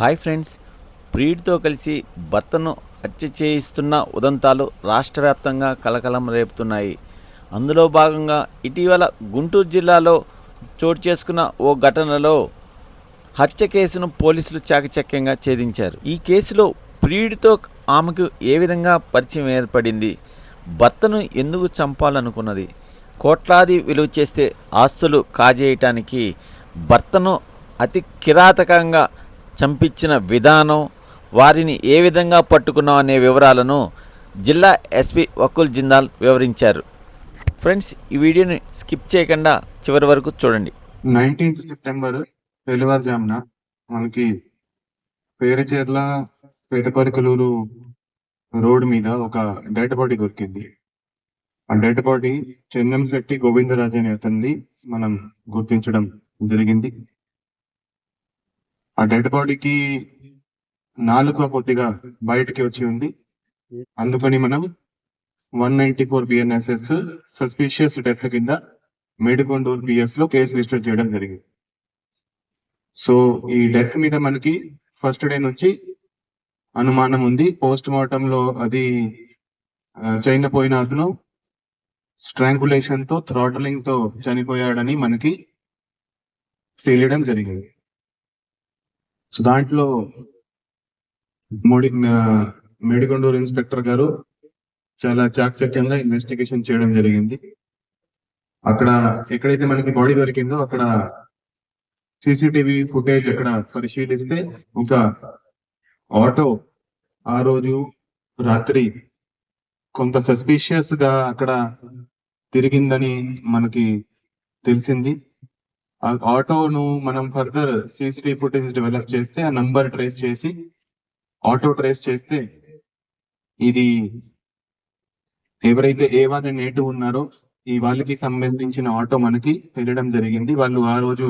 Hi friends. ప్రియుడితో కలిసి భర్తను హత్య చేయిస్తున్న ఉదంతాలు రాష్ట్ర వ్యాప్తంగా కలకలం రేపుతున్నాయి. అందులో భాగంగా ఇటీవల గుంటూరు జిల్లాలో చోటు చేసుకున్న ఓ ఘటనలో హత్య కేసును పోలీసులు చాకచక్యంగా ఛేదించారు. ఈ కేసులో ప్రియుడితో ఆమెకు ఏ విధంగా పరిచయం ఏర్పడింది? భర్తను ఎందుకు చంపాలనుకున్నది? కోట్లాది విలువ చేస్తే ఆస్తులు కాజేయటానికి భర్తను అతి కిరాతకంగా చంపించిన విధానం వారిని ఏ విధంగా పట్టుకున్నాం అనే వివరాలను జిల్లా ఎస్పీ వకుల్ జిందాల్ వివరించారు. ఫ్రెండ్స్ ఈ వీడియోని స్కిప్ చేయకుండా చివరి వరకు చూడండి. నైన్టీన్త్ సెప్టెంబర్ తెల్లవారుజామున మనకి పేరుచేర్ల పేటపరికలూరు రోడ్ మీద ఒక డెడ్ బాడీ దొరికింది. ఆ డెడ్ బాడీ చెన్నంశెట్టి గోవిందరాజు అనే అతన్ని మనం గుర్తించడం జరిగింది. ఆ డెడ్ బాడీకి నాలుక కొద్దిగా బయటికి వచ్చి ఉంది. అందుకని మనం one ninety four BNSS suspicious death కింద మేడికొండూరు బిఎస్లో కేసు రిజిస్టర్ చేయడం జరిగింది. సో ఈ డెత్ మీద మనకి ఫస్ట్ డే నుంచి అనుమానం ఉంది. పోస్ట్ మార్టం లో అది చైన పోయిన అతను స్ట్రాంగులేషన్తో థ్రాటలింగ్తో చనిపోయాడని మనకి తెలియడం జరిగింది. సో దాంట్లో మోడి మేడికొండూరు ఇన్స్పెక్టర్ గారు చాలా చాకచక్యంగా ఇన్వెస్టిగేషన్ చేయడం జరిగింది. అక్కడ ఎక్కడైతే మనకి బాడీ దొరికిందో అక్కడ సీసీటీవీ ఫుటేజ్ అక్కడ పరిశీలిస్తే ఒక ఆటో ఆ రోజు రాత్రి కొంత సస్పీషియస్గా అక్కడ తిరిగిందని మనకి తెలిసింది. ఆ ఆటోను మనం ఫర్దర్ సీసీటీవీ ఫుటేజ్ డెవలప్ చేస్తే ఆ నంబర్ ట్రేస్ చేసి ఆటో ట్రేస్ చేస్తే ఇది ఎవరైతే ఏ వారి నేటు ఉన్నారో ఈ వాళ్ళకి సంబంధించిన ఆటో మనకి వెళ్ళడం జరిగింది. వాళ్ళు ఆ రోజు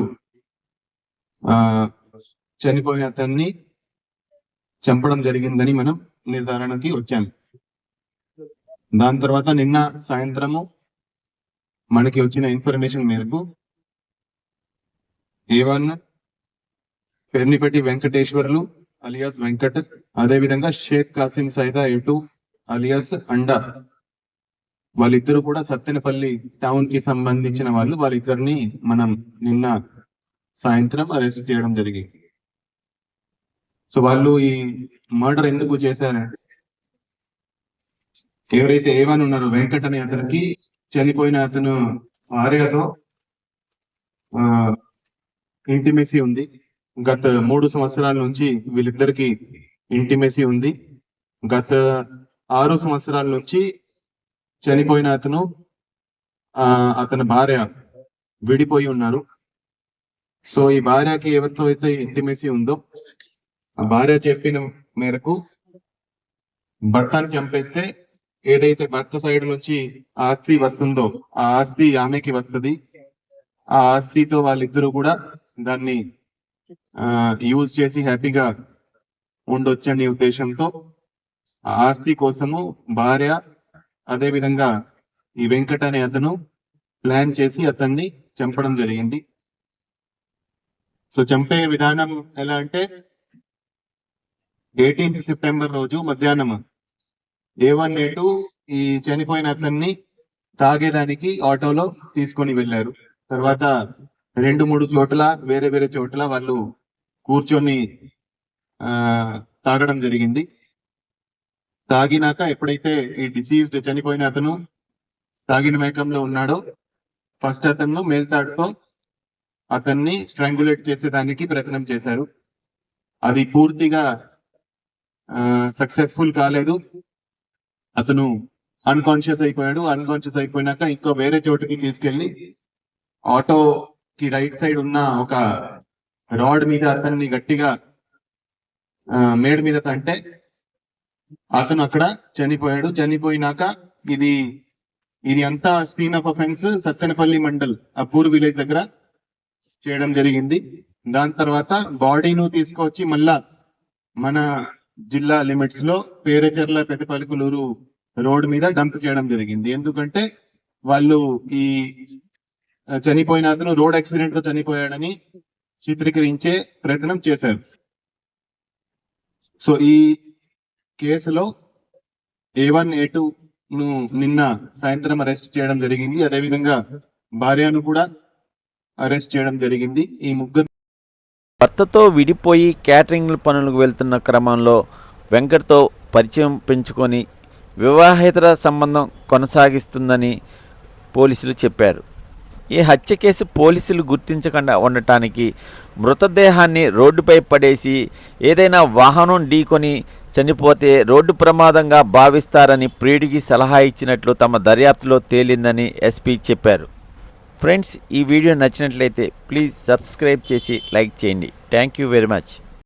ఆ చనిపోయిన అతన్ని చంపడం జరిగిందని మనం నిర్ధారణకి వచ్చాము దాని తర్వాత నిన్న సాయంత్రము మనకి వచ్చిన ఇన్ఫర్మేషన్ మేరకు A one Pernipatti Venkateswarlu alias Venkat అదే విధంగా షేక్ కాసిం సైదా ఎటు అలియాస్ అండా వాళ్ళిద్దరు కూడా సత్తెనపల్లి టౌన్కి సంబంధించిన వాళ్ళు. వాళ్ళిద్దరిని మనం నిన్న సాయంత్రం అరెస్ట్ చేయడం జరిగింది. సో వాళ్ళు ఈ మర్డర్ ఎందుకు చేశారంటే ఎవరైతే ఏవన్ ఉన్నారో వెంకట్ అనే అతనికి చనిపోయిన అతను భార్యతో ఇంటిమేసీ ఉంది. గత మూడు సంవత్సరాల నుంచి వీళ్ళిద్దరికి ఇంటిమేసీ ఉంది. గత ఆరు సంవత్సరాల నుంచి చనిపోయిన అతను ఆ అతని భార్య విడిపోయి ఉన్నారు. సో ఈ భార్యకి ఎవరితో అయితే ఇంటిమేసీ ఉందో ఆ భార్య చెప్పిన మేరకు భర్తను చంపేస్తే ఏదైతే భర్త సైడ్ నుంచి ఆస్తి వస్తుందో ఆ ఆస్తి ఆమెకి వస్తది. ఆ ఆస్తితో వాళ్ళిద్దరూ కూడా దాన్ని యూజ్ చేసి హ్యాపీగా ఉండొచ్చనే ఉద్దేశంతో ఆస్తి కోసము భార్య అదే విధంగా ఈ వెంకట అనే అతను ప్లాన్ చేసి అతన్ని చంపడం జరిగింది. సో చంపే విధానం ఎలా అంటే ఎయిటీన్త్ సెప్టెంబర్ రోజు మధ్యాహ్నం ఏ వన్ ఏ టూ ఈ చనిపోయిన అతన్ని తాగేదానికి ఆటోలో తీసుకొని వెళ్ళారు. తర్వాత రెండు మూడు చోట్ల వేరే వేరే చోట్ల వాళ్ళు కూర్చొని తాగడం జరిగింది. తాగినాక ఎప్పుడైతే ఈ డిసీజ్డ్ చనిపోయిన అతను తాగిన మేకంలో ఉన్నాడో ఫస్ట్ అతను మేల్తాడుతో అతన్ని స్ట్రాంగులేట్ చేసేదానికి ప్రయత్నం చేశారు. అది పూర్తిగా సక్సెస్ఫుల్ కాలేదు. అతను అన్కాన్షియస్ అయిపోయాడు. అన్కాన్షియస్ అయిపోయినాక ఇంకో వేరే చోటుకి తీసుకెళ్ళి కి రైట్ సైడ్ ఉన్న ఒక రాడ్ మీద అతన్ని గట్టిగా మేడ్ మేడ మీద తంటే అతను అక్కడ చనిపోయాడు. చనిపోయినాక ఇది ఇది అంతా scene of offence Sattenapalli mandal Appur village దగ్గర చేయడం జరిగింది. దాని తర్వాత బాడీను తీసుకొచ్చి మళ్ళా మన జిల్లా లిమిట్స్లో పేరచెర్ల పెద్దపల్లికులూరు రోడ్ మీద డంప్ చేయడం జరిగింది. ఎందుకంటే వాళ్ళు ఈ చనిపోయిన అతను రోడ్ యాక్సిడెంట్తో చనిపోయాడని చిత్రీకరించే ప్రయత్నం చేశారు. సో ఈ కేసులో ఏ వన్ ఏ టూ ను నిన్న సాయంత్రం అరెస్ట్ చేయడం జరిగింది. అదేవిధంగా భార్యను కూడా అరెస్ట్ చేయడం జరిగింది. ఈ ముగ్గురు భర్తతో విడిపోయి క్యాటరింగ్ పనులకు వెళ్తున్న క్రమంలో వెంకట్తో పరిచయం పెంచుకొని వివాహేతర సంబంధం కొనసాగిస్తుందని పోలీసులు చెప్పారు. ఈ హత్య కేసు పోలీసులు గుర్తించకుండా ఉండటానికి మృతదేహాన్ని రోడ్డుపై పడేసి ఏదైనా వాహనం ఢీకొని చనిపోతే రోడ్డు ప్రమాదంగా భావిస్తారని ప్రియుడికి సలహా ఇచ్చినట్లు తమ దర్యాప్తులో తేలిందని ఎస్పీ చెప్పారు. ఫ్రెండ్స్ ఈ వీడియో నచ్చినట్లయితే ప్లీజ్ సబ్స్క్రైబ్ చేసి లైక్ చేయండి. Thank you very much.